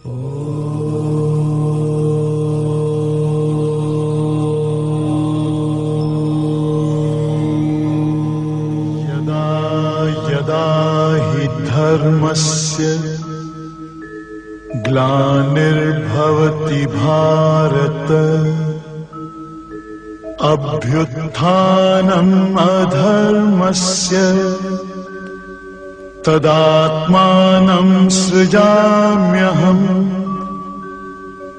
यदा यदा हि धर्मस्य ग्लानिर्भवति भारत अभ्युत्थानम् अधर्मस्य तदात्मानम् सृजाम्यहम्।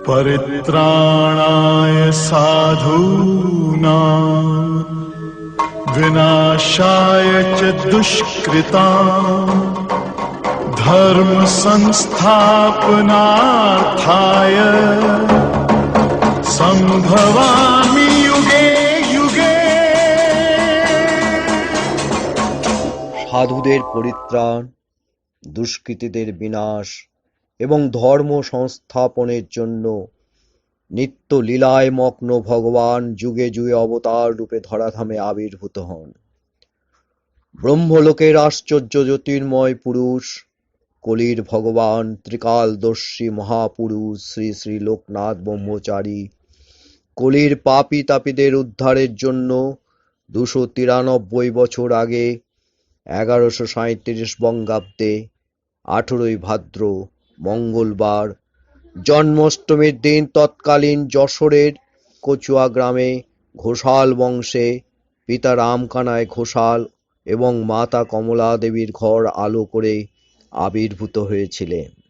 परित्राणाय साधूना विनाशाय च दुष्कृता धर्मसंस्थापनार्थाय। सम्भवा সাধুদের পরিত্রাণ, দুষ্কৃতীদের বিনাশ এবং ধর্ম সংস্থাপনের জন্য নিত্য লীলায় মগ্ন ভগবান যুগে যুগে অবতার রূপে ধরাধামে আবির্ভূত হন। ব্রহ্মলোকের আশ্চর্য জ্যোতির্ময় পুরুষ, কলির ভগবান, ত্রিকালদর্শী মহাপুরুষ শ্রী শ্রী লোকনাথ ব্রহ্মচারী, কলির পাপী তাপীদের উদ্ধারের জন্য দুশো তিরানব্বই বছর আগে এগারোশো সাঁইত্রিশ বঙ্গাব্দে আঠেরোই ভাদ্র, মঙ্গলবার, জন্মাষ্টমীর দিন তৎকালীন যশোরের কচুয়া গ্রামে ঘোষাল বংশে পিতা রামকানায় ঘোষাল এবং মাতা কমলা দেবীর ঘর আলো করে আবির্ভূত হয়েছিলেন।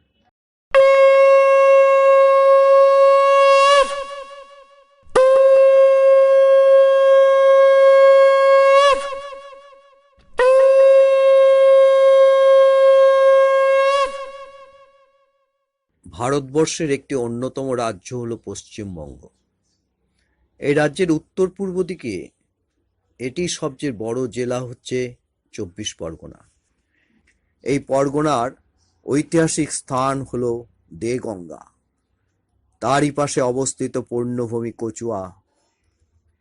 ভারতবর্ষের একটি অন্যতম রাজ্য হল পশ্চিমবঙ্গ। এই রাজ্যের উত্তর পূর্ব দিকে এটি সবচেয়ে বড় জেলা হচ্ছে চব্বিশ পরগনা। এই পরগনার ঐতিহাসিক স্থান হল দেগঙ্গা। তারই পাশে অবস্থিত পূর্ণভূমি কচুয়া।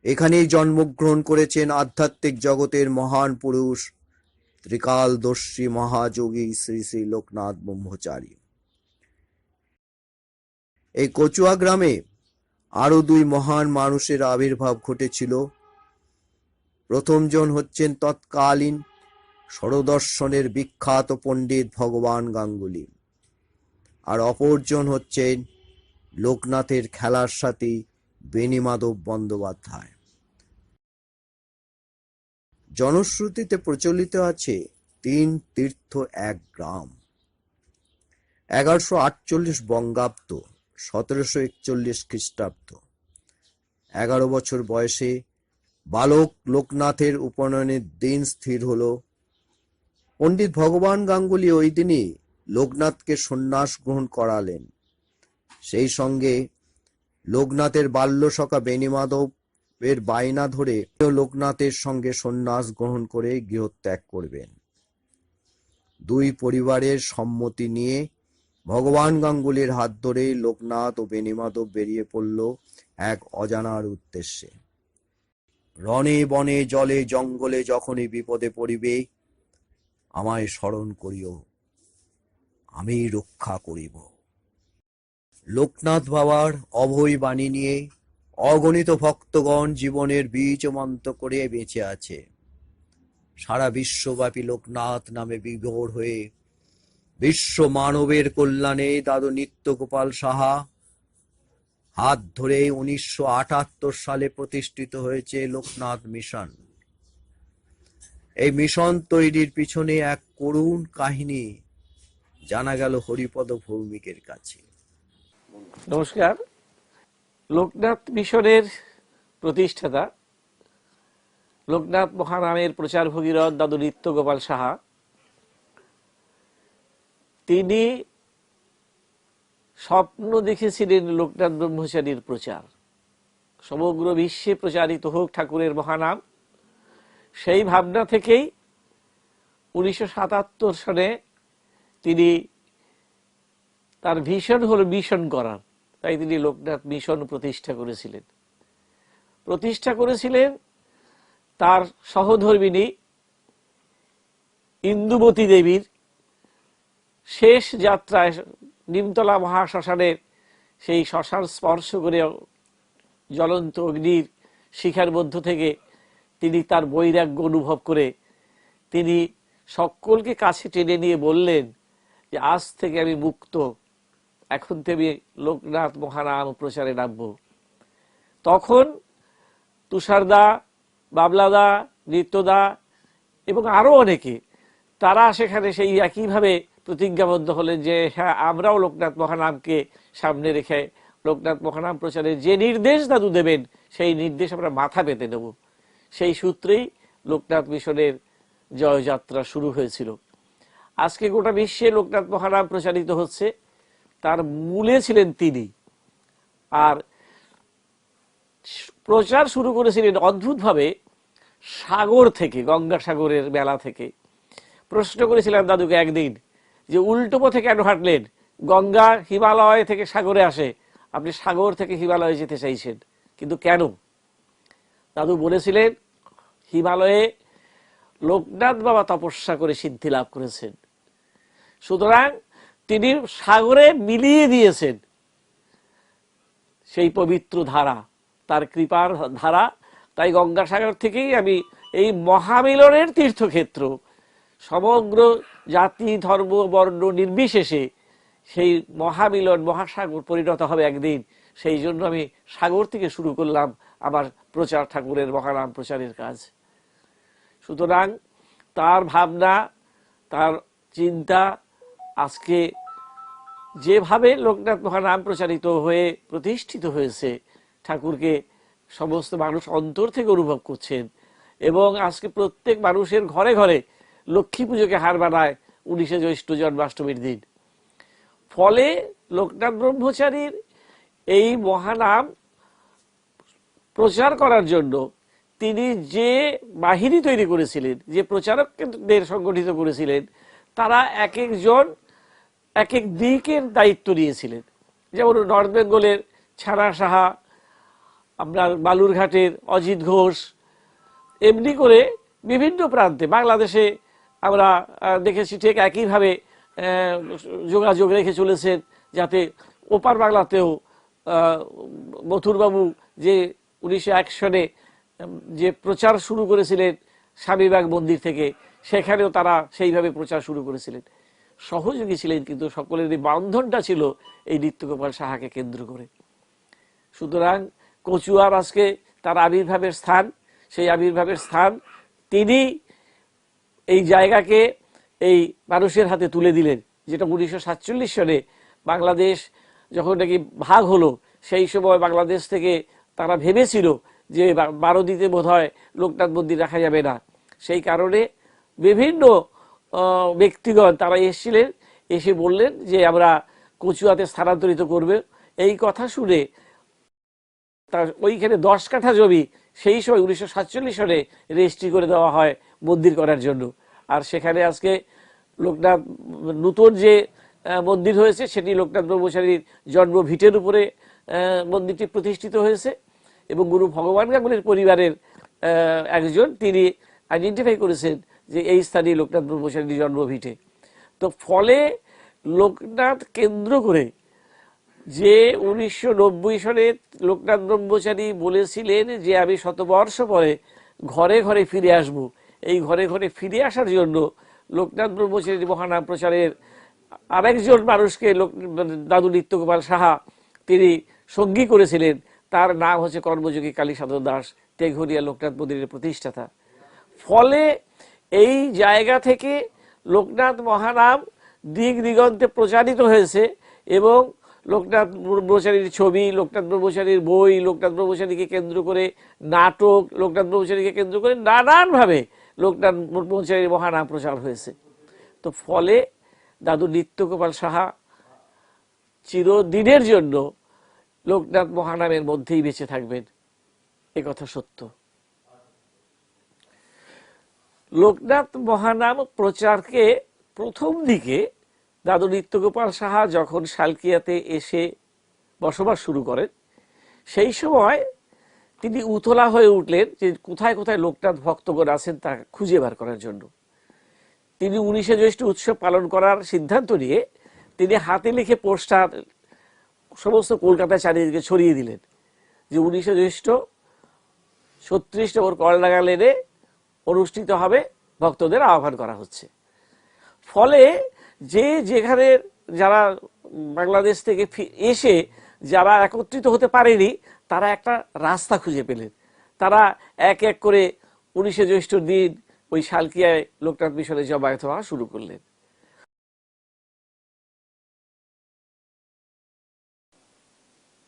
এখানেই জন্মগ্রহণ করেছেন আধ্যাত্মিক জগতের মহান পুরুষ ত্রিকালদর্শী মহাযোগী শ্রী শ্রী লোকনাথ ব্রহ্মচারী। এই কচুয়া গ্রামে আরও দুই মহান মানুষের আবির্ভাব ঘটেছিল। প্রথমজন হচ্ছেন তৎকালীন ষড়দর্শনের বিখ্যাত পণ্ডিত ভগবান গাঙ্গুলি আর অপরজন হচ্ছেন লোকনাথের খেলার সাথী বেণীমাধব বন্দ্যোপাধ্যায়। জনশ্রুতিতে প্রচলিত আছে তিন তীর্থ এক গ্রাম। এগারোশো আটচল্লিশ বঙ্গাব্দ সতেরোশো একচল্লিশ খ্রিস্টাব্দ। এগারো বছর বয়সে বালক লোকনাথের উপনয়নের দিন স্থির হলো। পণ্ডিত ভগবান গাঙ্গুলি ওই দিনই লোকনাথকে সন্ন্যাস গ্রহণ করালেন। সেই সঙ্গে লোকনাথের বাল্য সখা বেণীমাধব এর বায়না ধরে লোকনাথের সঙ্গে সন্ন্যাস গ্রহণ করে গৃহত্যাগ করবেন। দুই পরিবারের সম্মতি নিয়ে ভগবান গাঙ্গুলির হাত ধরে লোকনাথ ও বেণীমাধব বেরিয়ে পড়ল এক অজানার উদ্দেশ্যে। রণে বনে জলে জঙ্গলে যখনই বিপদে পড়িবে, আমায় স্মরণ করিও। আমি রক্ষা করিব। লোকনাথ বাবার অভয় বাণী নিয়ে অগণিত ভক্তগণ জীবনের বীজ মন্ত করে বেঁচে আছে। সারা বিশ্বব্যাপী লোকনাথ নামে বিভোর হয়ে বিশ্ব মানবের কল্যাণে দাদু নিত্যগোপাল সাহা হাত ধরে উনিশশো আটাত্তর সালে প্রতিষ্ঠিত হয়েছে লোকনাথ মিশন। এই মিশন তৈরির পিছনে এক করুণ কাহিনী জানা গেল হরিপদ ভৌমিকের কাছে। নমস্কার। লোকনাথ মিশনের প্রতিষ্ঠাতা লোকনাথ মহানামের প্রচার ভগীরথ দাদু নিত্য গোপাল সাহা তিনি স্বপ্ন দেখেছিলেন লোকনাথ ব্রহ্মচারীর প্রচার। সমগ্র বিশ্বে প্রচারিত হোক ঠাকুরের মহানাম। সেই ভাবনা থেকেই উনিশশো সাতাত্তর সনে তিনি তার ভীষণ হল মিশন করার। তাই তিনি লোকনাথ মিশন প্রতিষ্ঠা করেছিলেন। প্রতিষ্ঠা করেছিলেন তার সহধর্মিনী ইন্দুমতী দেবীর শেষ যাত্রায় নিমতলা মহাশ্মশানের সেই শ্মশান স্পর্শ করে জ্বলন্ত অগ্নির শিখার মধ্য থেকে তিনি তার বৈরাগ্য অনুভব করে তিনি সকলকে কাছে টেনে নিয়ে বললেন যে, আজ থেকে আমি মুক্ত। এখন থেকে লোকনাথ মহানাম প্রচারে নামবো। তখন তুষারদা, বাবলাদা, নিত্যদা এবং আরও অনেকে, তারা সেখানে সেই একইভাবে প্রতিজ্ঞাবদ্ধ হলেন যে হ্যাঁ আমরাও লোকনাথ মহানামকে সামনে রেখে লোকনাথ মহানাম প্রচারে যে নির্দেশ দাদু দেবেন, সেই নির্দেশ আমরা মাথা পেতে নেব। সেই সূত্রেই লোকনাথ মিশনের জয়যাত্রা শুরু হয়েছিল। আজকে গোটা বিশ্বে লোকনাথ মহানাম প্রচারিত হচ্ছে। তার মূলে ছিলেন তিনি। আর প্রচার শুরু করেছিলেন অদ্ভুতভাবে সাগর থেকে গঙ্গা সাগরের মেলা থেকে। প্রশ্ন করেছিলাম দাদুকে একদিন যে উল্টো পথে কেন হাঁটলেন? গঙ্গা হিমালয় থেকে সাগরে আসে। আপনি সাগর থেকে হিমালয়ে যেতে চাইছেন, কিন্তু কেন? দাদু বলেছিলেন, হিমালয়ে লোকনাথ বাবা তপস্যা করে সিদ্ধি লাভ করেছেন। সুতরাং তিনি সাগরে মিলিয়ে দিয়েছেন। সেই পবিত্র ধারা, তার কৃপার ধারা, তাই গঙ্গাসাগর থেকেই আমি এই মহামিলনের তীর্থক্ষেত্র, সমগ্র জাতি, ধর্ম, বর্ণ নির্বিশেষে সেই মহামিলন, মহাসাগর পরিণত হবে একদিন। সেই জন্য আমি সাগর থেকে শুরু করলাম আমার প্রচার ঠাকুরের মহানাম প্রচারের কাজ। সুতরাং তার ভাবনা, তার চিন্তা আজকে যেভাবে লোকনাথ মহানাম প্রচারিত হয়ে প্রতিষ্ঠিত হয়েছে, ঠাকুরকে সমস্ত মানুষ অন্তর থেকে অনুভব করছেন এবং আজকে প্রত্যেক মানুষের ঘরে ঘরে লক্ষ্মী পুজোকে হার বানায় উনিশে জ্যৈষ্ঠ জন্মাষ্টমীর দিন। ফলে লোকনাথ ব্রহ্মচারীর এই মহানাম প্রচার করার জন্য তিনি যে বাহিনী তৈরি করেছিলেন, যে প্রচারকদের সংগঠিত করেছিলেন, তারা এক একজন, এক এক দিকের দায়িত্ব নিয়েছিলেন। যেমন নর্থ বেঙ্গলের ছাড়া সাহা আপনার বালুরঘাটের অজিত ঘোষ, এমনি করে বিভিন্ন প্রান্তে, বাংলাদেশে আমরা দেখেছি ঠিক একইভাবে যোগাযোগ রেখে চলেছেন যাতে ওপার বাংলাতেও মথুরবাবু যে উনিশশো এক সনে যে প্রচার শুরু করেছিলেন স্বামীবাগ মন্দির থেকে, সেখানেও তারা সেইভাবে প্রচার শুরু করেছিলেন। সহযোগী ছিলেন কিন্তু সকলের, এই বান্ধনটা ছিল এই নিত্যগোপাল সাহাকে কেন্দ্র করে। সুতরাং কচুয়ার আজকে তার আবির্ভাবের স্থান, সেই আবির্ভাবের স্থান তিনি এই জায়গাকে এই মানুষের হাতে তুলে দিলেন, যেটা উনিশশো সাতচল্লিশ সনে বাংলাদেশ যখন নাকি ভাগ হলো, সেই সময় বাংলাদেশ থেকে তারা ভেবেছিল যে বারোদিতে বোধ হয় লোকনাথ মন্দির রাখা যাবে না। সেই কারণে বিভিন্ন ব্যক্তিগণ তারা এসেছিলেন, এসে বললেন যে আমরা কচুয়াতে স্থানান্তরিত করবে। এই কথা শুনে তার ওইখানে দশ কাঠা জমি সেই সময় উনিশশো সাতচল্লিশ সনে রেজিস্ট্রি করে দেওয়া হয় মন্দির করার জন্য। আর সেখানে আজকে লোকনাথ নতুন যে মন্দির হয়েছে, সেটি লোকনাথ ব্রহ্মচারীর জন্ম ভিটের উপরে মন্দিরটি প্রতিষ্ঠিত হয়েছে এবং গুরু ভগবান গাঙ্গুলির পরিবারের একজন তিনি আইডেন্টিফাই করেছেন যে এই স্থানে লোকনাথ ব্রহ্মচারীর জন্ম ভিটে। তো ফলে লোকনাথ কেন্দ্র করে যে উনিশশো নব্বই সালে লোকনাথ ব্রহ্মচারী বলেছিলেন যে আমি শতবর্ষ পরে ঘরে ঘরে ফিরে আসব এই ঘরে ঘরে ফিরে আসার জন্য লোকনাথ ব্রহ্মচারী মহানাম প্রচারের আরেকজন মানুষকে লোক দাদু নিত্যগোপাল সাহা তিনি সঙ্গী করেছিলেন। তার নাম হচ্ছে কর্মযোগী কালী দাস তেঘরিয়া লোকনাথ মন্দিরের প্রতিষ্ঠাতা। ফলে এই জায়গা থেকে লোকনাথ মহানাম দিক দিগন্তে প্রচারিত হয়েছে এবং লোকনাথ ব্রহ্মচারীর ছবি, লোকনাথ ব্রহ্মচারীর বই, লোকনাথ ব্রহ্মচারীকে কেন্দ্র করে নাটক, লোকনাথ ব্রহ্মচারীকে কেন্দ্র করে নানানভাবে লোকনাথ ব্রহ্মচারীর মহানাম প্রচার হয়েছে। তো ফলে দাদু নিত্যগোপাল সাহা চিরদিনের জন্য লোকনাথ মহানামের মধ্যেই বেঁচে থাকবেন। এ কথা সত্য। লোকনাথ মহানাম প্রচারকে প্রথম দিকে দাদু নিত্যগোপাল সাহা যখন শালকিয়াতে এসে বসবাস শুরু করেন, সেই সময় তিনি উতলা হয়ে উঠলেন যে কোথায় কোথায় লোকনাথ ভক্তগণ আছেন তা খুঁজে বার করার জন্য। তিনি উনিশে জ্যৈষ্ঠ উৎসব পালন করার সিদ্ধান্ত নিয়ে তিনি হাতে লিখে পোস্টার সমস্ত কলকাতায় চারিদিকে ছড়িয়ে দিলেন যে উনিশে জ্যৈষ্ঠ ছত্রিশ নম্বর করলাগা লেনে অনুষ্ঠিত হবে, ভক্তদের আহ্বান করা হচ্ছে। ফলে যে যেখানে যারা বাংলাদেশ থেকে এসে যারা একত্রিত হতে পারেনি তারা একটা রাস্তা খুঁজে পেলেন তারা এক এক করে উনিশে জ্যৈষ্ঠ দিন ওই শালকিয়ায় লোকনাথ মিশনে জমায়েত হওয়া শুরু করলেন।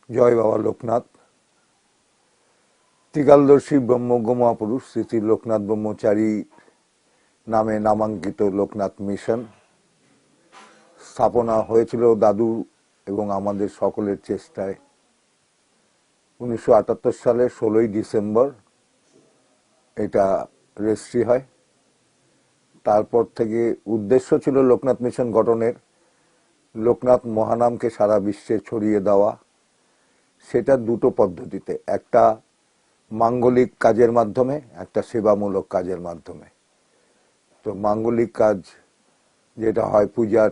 জয় বাবা লোকনাথ। ত্রিকালদর্শী ব্রহ্মজ্ঞ মহাপুরুষ শ্রী শ্রী লোকনাথ ব্রহ্মচারী নামে নামাঙ্কিত লোকনাথ মিশন। স্থাপনা হয়েছিল দাদু এবং আমাদের সকলের চেষ্টায়। উনিশশো আটাত্তর সালে ষোলোই ডিসেম্বর এটা রেজিস্ট্রি হয়। তারপর থেকে উদ্দেশ্য ছিল লোকনাথ মিশন গঠনের। লোকনাথ মহানামকে সারা বিশ্বে ছড়িয়ে দেওয়া। সেটা দুটো পদ্ধতিতে, একটা মাঙ্গলিক কাজের মাধ্যমে, একটা সেবামূলক কাজের মাধ্যমে। তো মাঙ্গলিক কাজ যেটা হয় পূজার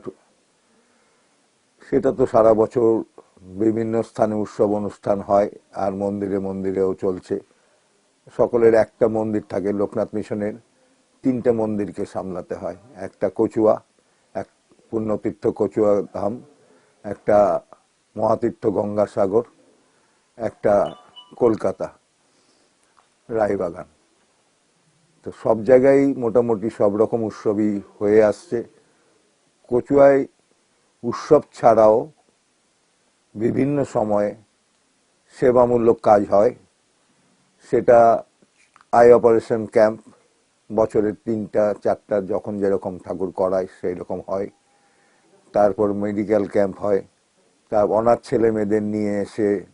সেটা তো সারা বছর বিভিন্ন স্থানে উৎসব অনুষ্ঠান হয় আর মন্দিরে মন্দিরেও চলছে। সকলের একটা মন্দির থাকে লোকনাথ মিশনের, তিনটে মন্দিরকে সামলাতে হয়। একটা কচুয়া, এক পুণ্যতীর্থ কচুয়া ধাম, একটা মহাতীর্থ গঙ্গাসাগর, একটা কলকাতা রায়বাগান। তো সব জায়গায় মোটামুটি সব রকম উৎসবই হয়ে আসছে। কচুয়ায় উৎসব ছাড়াও বিভিন্ন সময়ে সেবামূলক কাজ হয়। সেটা আই অপারেশন ক্যাম্প বছরের তিনটা, চারটা, যখন যেরকম ঠাকুর করায় সেই রকম হয়। তারপর মেডিকেল ক্যাম্প হয়। তার অনাথ ছেলে মেয়েদের নিয়ে এসে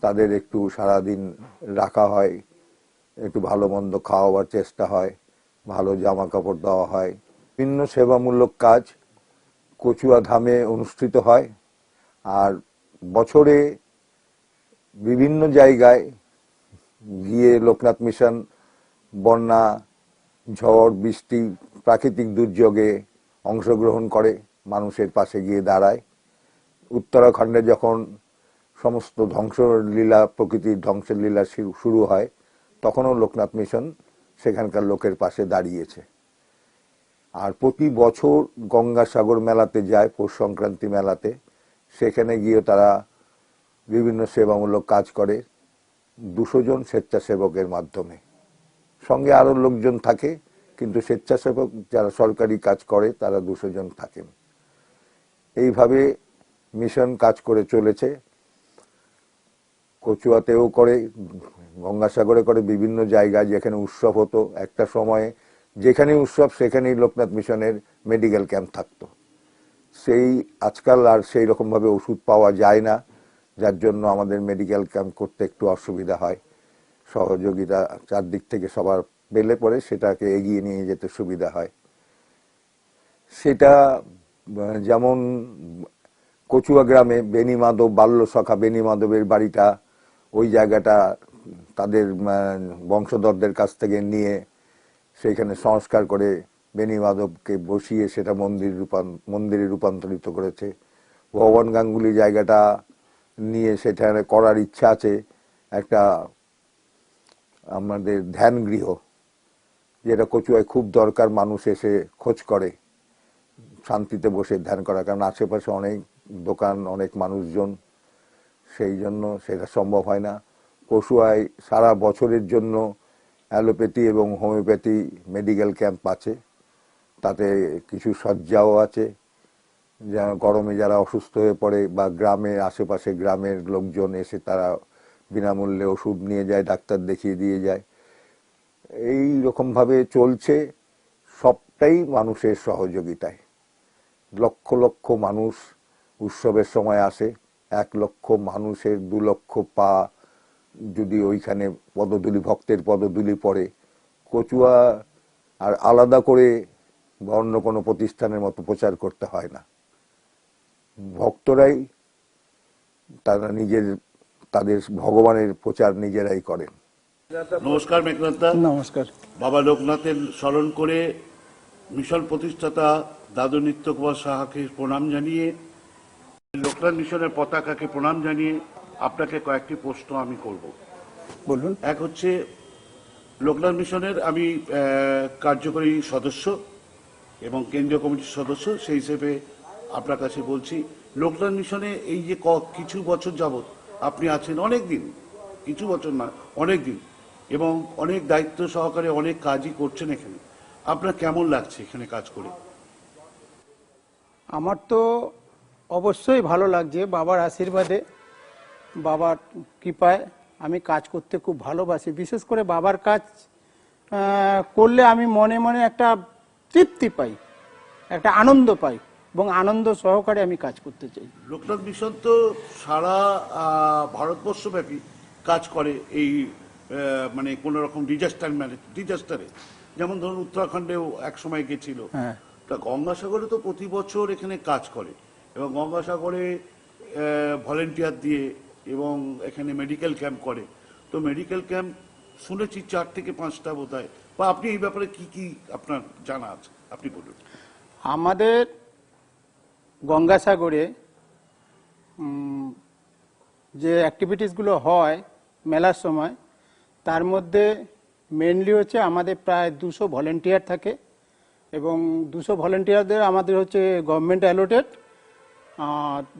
তাদের একটু সারাদিন রাখা হয়। একটু ভালো মন্দ খাওয়াবার চেষ্টা হয়। ভালো জামা কাপড় দেওয়া হয়। বিভিন্ন সেবামূলক কাজ কচুয়া ধামে অনুষ্ঠিত হয়। আর বছরে বিভিন্ন জায়গায় গিয়ে লোকনাথ মিশন, বন্যা, ঝড়, বৃষ্টি, প্রাকৃতিক দুর্যোগে অংশগ্রহণ করে মানুষের পাশে গিয়ে দাঁড়ায়। উত্তরাখণ্ডে যখন সমস্ত ধ্বংসলীলা, প্রকৃতির ধ্বংসের লীলা শুরু- শুরু হয়, তখনও লোকনাথ মিশন সেখানকার লোকের পাশে দাঁড়িয়েছে। আর প্রতি বছর গঙ্গাসাগর মেলাতে যায়, পৌষ সংক্রান্তি মেলাতে। সেখানে গিয়ে তারা বিভিন্ন সেবামূলক কাজ করে। দুশো জন স্বেচ্ছাসেবকের মাধ্যমে। সঙ্গে আরও লোকজন থাকে, কিন্তু স্বেচ্ছাসেবক যারা সরকারি কাজ করে, তারা দুশো জন থাকেন। এইভাবে মিশন কাজ করে চলেছে। কচুয়াতেও করে, গঙ্গাসাগরে করে বিভিন্ন জায়গায় যেখানে উৎসব হতো। একটা সময়ে যেখানে উৎসব, সেখানেই লোকনাথ মিশনের মেডিকেল ক্যাম্প থাকতো। সেই আজকাল আর সেই রকম ভাবে ওষুধ পাওয়া যায় না, যার জন্য আমাদের মেডিকেল ক্যাম্প করতে একটু অসুবিধা হয়। সহযোগিতা চারদিক থেকে সবার পেলে পরে সেটাকে এগিয়ে নিয়ে যেতে সুবিধা হয়। সেটা যেমন কচুয়া গ্রামে বেনি মাধব বাল্য সখা বেনি মাধবের বাড়িটা, ওই জায়গাটা তাদের বংশধরদের কাছ থেকে নিয়ে সেইখানে সংস্কার করে বেনি মাধবকে বসিয়ে সেটা মন্দির রূপান, মন্দিরে রূপান্তরিত করেছে। ভগবান গাঙ্গুলি জায়গাটা নিয়ে সেখানে করার ইচ্ছা আছে। একটা আমাদের ধ্যান গৃহ, যেটা কচুয়ায় খুব দরকার মানুষ এসে খোঁজ করে, শান্তিতে বসে ধ্যান করা কারণ আশেপাশে অনেক দোকান, অনেক মানুষজন, সেই জন্য সেটা সম্ভব হয় না। কচুয়ায় সারা বছরের জন্য অ্যালোপ্যাথি এবং হোমিওপ্যাথি মেডিকেল ক্যাম্প আছে। তাতে কিছু শয্যাও আছে। যা গরমে যারা অসুস্থ হয়ে পড়ে বা গ্রামের আশেপাশে গ্রামের লোকজন এসে তারা বিনামূল্যে ওষুধ নিয়ে যায়, ডাক্তার দেখিয়ে দিয়ে যায়। এই রকমভাবে চলছে, সবটাই মানুষের সহযোগিতায়। লক্ষ লক্ষ মানুষ উৎসবের সময় আসে, এক লক্ষ মানুষের দু লক্ষ পা যদি ওইখানে পদধূলি, ভক্তের পদধূলি পড়ে, কচুয়া আর আলাদা করে বা অন্য কোনো প্রতিষ্ঠানের মতো প্রচার করতে হয় না। ভক্তরাই তারা নিজের তাদের ভগবানের প্রচার নিজেরাই করেন। নমস্কার মেঘনাথদা। নমস্কার। বাবা লোকনাথের স্মরণ করে মিশন প্রতিষ্ঠাতা দাদু নিত্য কুমার সাহাকে প্রণাম জানিয়ে লোকনাথ মিশনের পতাকাকে প্রণাম জানিয়ে আপনাকে কয়েকটি প্রশ্ন আমি করব। বলুন। এক হচ্ছে লোকনাথ মিশনের আমি কার্যকরী সদস্য। এবং কেন্দ্রীয় কমিটির সদস্য, সেই হিসেবে আপনার কাছে বলছি, লোকনাথ মিশনে এই যে কিছু বছর যাবৎ আপনি আছেন অনেক দিন কিছু বছর না অনেক দিন এবং অনেক দায়িত্ব সহকারে অনেক কাজই করছেন এখানে। আপনার কেমন লাগছে এখানে কাজ করে? আমার তো অবশ্যই ভালো লাগছে বাবার আশীর্বাদে, বাবার কৃপায় আমি কাজ করতে খুব ভালোবাসি। বিশেষ করে বাবার কাজ করলে আমি মনে মনে একটা তৃপ্তি পাই একটা আনন্দ পাই এবং আনন্দ সহকারে আমি কাজ করতে চাই। লোকনাথ মিশন তো সারা ভারতবর্ষব্যাপী কাজ করে এই মানে কোন রকম ডিজাস্টার ম্যানেজ ডিজাস্টারে যেমন ধরুন উত্তরাখণ্ডেও এক সময় গেছিল। হ্যাঁ। তা গঙ্গাসাগরে তো প্রতি বছর এখানে কাজ করে এবং গঙ্গাসাগরে ভলেন্টিয়ার দিয়ে এবং এখানে মেডিকেল ক্যাম্প করে। তো মেডিকেল ক্যাম্প শুনেছি চার থেকে পাঁচটা বোধ হয় বা আপনি এই ব্যাপারে কি কি আপনার জানা আছে? আপনি বলুন। আমাদের গঙ্গাসাগরে যে অ্যাক্টিভিটিসগুলো হয় মেলার সময় তার মধ্যে মেনলি হচ্ছে আমাদের প্রায় দুশো ভলেন্টিয়ার থাকে এবং দুশো ভলেন্টিয়ারদের আমাদের হচ্ছে গভর্নমেন্ট অ্যালোটেড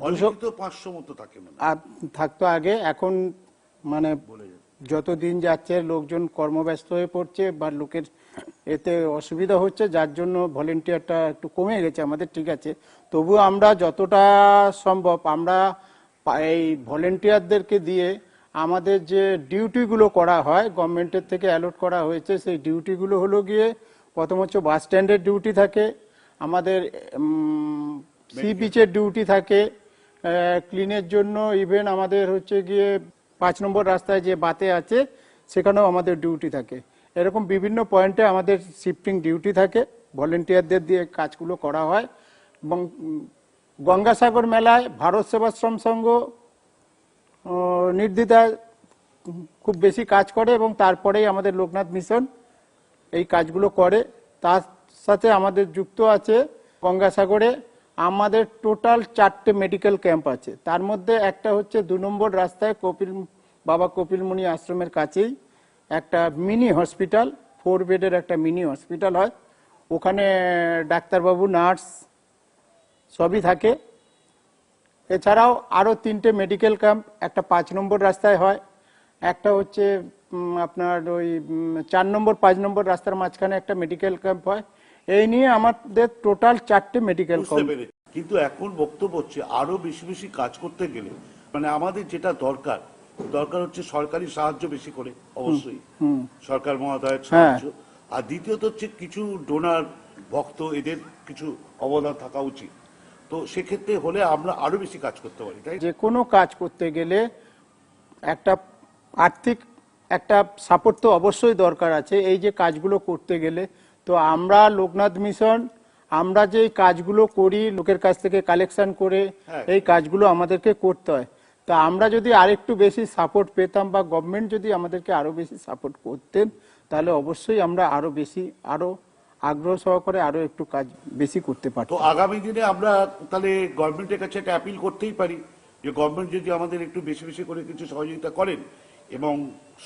দুশো পাঁচশো মতো থাকে মানে। আর থাকতো আগে এখন মানে। যত দিন যাচ্ছে লোকজন কর্মব্যস্ত হয়ে পড়ছে বা লোকের এতে অসুবিধা হচ্ছে যার জন্য ভলেন্টিয়ারটা একটু কমে গেছে আমাদের ঠিক আছে। তবু আমরা যতটা সম্ভব আমরা এই ভলেন্টিয়ারদেরকে দিয়ে আমাদের যে ডিউটিগুলো করা হয় গভর্নমেন্টের থেকে অ্যালট করা হয়েছে সেই ডিউটিগুলো হলো গিয়ে প্রথম হচ্ছে বাস স্ট্যান্ডের ডিউটি থাকে আমাদের সি বিচের ডিউটি থাকে ক্লিনের জন্য ইভেন আমাদের হচ্ছে গিয়ে পাঁচ নম্বর রাস্তায় যে বাতে আছে, সেখানেও আমাদের ডিউটি থাকে। এরকম বিভিন্ন পয়েন্টে আমাদের শিফটিং ডিউটি থাকে। ভলেন্টিয়ারদের দিয়ে কাজগুলো করা হয়। এবং গঙ্গাসাগর মেলায় ভারত সেবাশ্রম সংঘ নির্দ্বিধায় খুব বেশি কাজ করে এবং তারপরেই আমাদের লোকনাথ মিশন এই কাজগুলো করে। তার সাথে আমাদের যুক্ত আছে গঙ্গাসাগরে আমাদের টোটাল চারটে মেডিকেল ক্যাম্প আছে। তার মধ্যে একটা হচ্ছে দু নম্বর রাস্তায় কপিল, বাবা কপিলমুনি আশ্রমের কাছেই একটা মিনি হসপিটাল, ফোর বেডের একটা মিনি হসপিটাল হয়। ওখানে ডাক্তারবাবু, নার্স সবই থাকে। এছাড়াও আরও তিনটে মেডিকেল ক্যাম্প, একটা পাঁচ নম্বর রাস্তায় হয়, একটা হচ্ছে আপনার ওই চার নম্বর, পাঁচ নম্বর রাস্তার মাঝখানে একটা মেডিকেল ক্যাম্প হয়। এই নিয়ে আমাদের টোটাল চারটে মেডিকেল কিন্তু এখন বক্তব্য হচ্ছে আরও বেশি বেশি কাজ করতে গেলে মানে আমাদের যেটা দরকার দরকার হচ্ছে সরকারি সাহায্য বেশি করে অবশ্যই। সরকার মহোদয়ের সাহায্য। আর দ্বিতীয়ত হচ্ছে কিছু ডোনার ভক্ত এদের কিছু অবদান থাকা উচিত। তো সেক্ষেত্রে হলে আমরা আরও বেশি কাজ করতে পারি তাই যে কোনো কাজ করতে গেলে একটা আর্থিক একটা সাপোর্ট তো অবশ্যই দরকার আছে। এই যে কাজগুলো করতে গেলে তো আমরা লোকনাথ মিশন আমরা যে কাজগুলো করি লোকের কাছ থেকে কালেকশন করে হ্যাঁ। এই কাজগুলো আমাদেরকে করতে হয় তা আমরা যদি আরেকটু বেশি সাপোর্ট পেতাম বা গভর্নমেন্ট যদি আমাদেরকে আরও বেশি সাপোর্ট করতেন তাহলে অবশ্যই আমরা আরও বেশি আরও আগ্রহ সহকারে আরও একটু কাজ বেশি করতে তো আগামী দিনে আমরা তাহলে গভর্নমেন্টের কাছে একটা অ্যাপিল করতেই পারি যে গভর্নমেন্ট যদি আমাদের একটু বেশি বেশি করে কিছু সহযোগিতা করেন এবং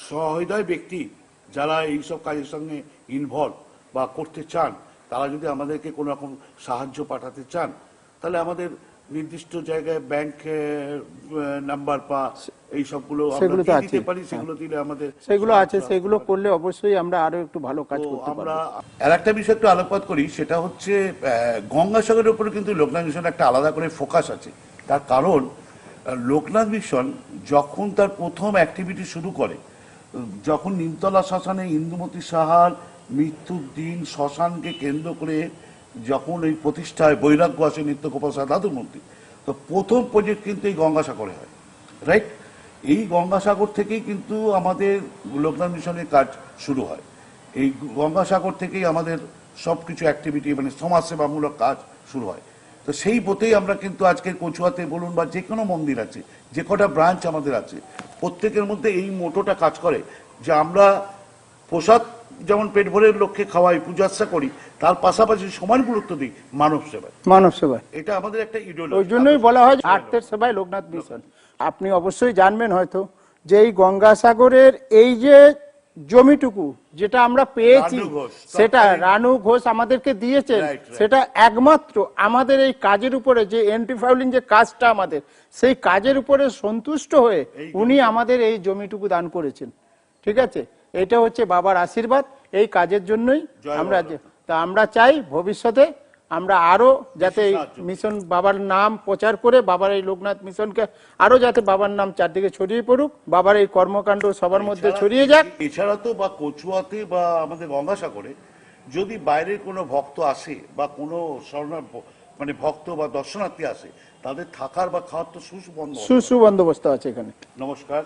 সহৃদয় ব্যক্তি যারা এইসব কাজের সঙ্গে ইনভলভ বা করতে চান তারা যদি আমাদেরকে কোনো রকম সাহায্য পাঠাতে চান তাহলে আমাদের নির্দিষ্ট জায়গায় ব্যাংক নাম্বার বা এই সবগুলো সেগুলো। দিতে পারি সেগুলো দিলে আমাদের সেগুলো আছে সেগুলো করলে অবশ্যই আমরা আরও একটু ভালো কাজ করতে আমরা পারব। আর একটা বিষয় একটু আলোকপাত করি সেটা হচ্ছে আহ, গঙ্গাসাগরের উপরে কিন্তু লোকনাথ মিশন একটা আলাদা করে ফোকাস আছে। তার কারণ লোকনাথ মিশন যখন তার প্রথম অ্যাক্টিভিটি শুরু করে যখন নিমতলা শ্মশানে ইন্দুমতি সাহার মৃত্যুর দিন শ্মশানকে কেন্দ্র করে যখন এই প্রতিষ্ঠায় বৈরাগ্য আসে নিত্যগোপাল দাদুর মূর্তি তো প্রথম প্রজেক্ট কিন্তু এই গঙ্গাসাগরে হয় রাইট এই গঙ্গাসাগর থেকেই কিন্তু আমাদের লোকনাথ মিশনের কাজ শুরু হয়। এই গঙ্গাসাগর থেকেই আমাদের সবকিছু অ্যাক্টিভিটি মানে সমাজসেবামূলক কাজ শুরু হয়। তো সেই পথেই আমরা কিন্তু আজকে কচুয়াতে বলুন বা যে কোনো মন্দির আছে, যে কটা ব্রাঞ্চ আমাদের আছে, প্রত্যেকের মধ্যে এই মোটোটা কাজ করে যে আমরা প্রসাদ যেমন পেট ভরের লক্ষ্যে খাওয়াই পূজার্চা করি তার পাশাপাশি সমান গুরুত্ব দিই মানব সেবায়। মানব সেবা এটা আমাদের একটা ইডল ওই জন্যই বলা হয় আর্থের সেবায় লোকনাথ মিশন। আপনি অবশ্যই জানবেন হয়তো যে এই গঙ্গাসাগরের এই যে জমিটুকু যেটা আমরা পেয়েছি সেটা রানু ঘোষ আমাদেরকে দিয়েছেন. সেটা একমাত্র আমাদের এই কাজের উপরে যে এন্টি ফাউলিং যে কাজটা আমাদের সেই কাজের উপরে সন্তুষ্ট হয়ে উনি আমাদের এই জমিটুকু দান করেছেন। ঠিক আছে? এটা হচ্ছে বাবার আশীর্বাদ এই কাজের জন্যই আমরা তা আমরা চাই ভবিষ্যতে আমরা আরও যাতে এই মিশন বাবার নাম প্রচার করে বাবার এই লোকনাথ মিশনকে আরও যাতে বাবার নাম চারদিকে ছড়িয়ে পড়ুক বাবার এই কর্মকাণ্ড সবার মধ্যে ছড়িয়ে যাক। এছাড়া তো বা কচুয়াতে বা আমাদের গঙ্গাসাগরে যদি বাইরের কোনো ভক্ত আসে বা কোনো শরণা মানে ভক্ত বা দর্শনার্থী আসে তাদের থাকার বা খাওয়ার তো সুসু বন্দোবস্ত আছে এখানে। নমস্কার।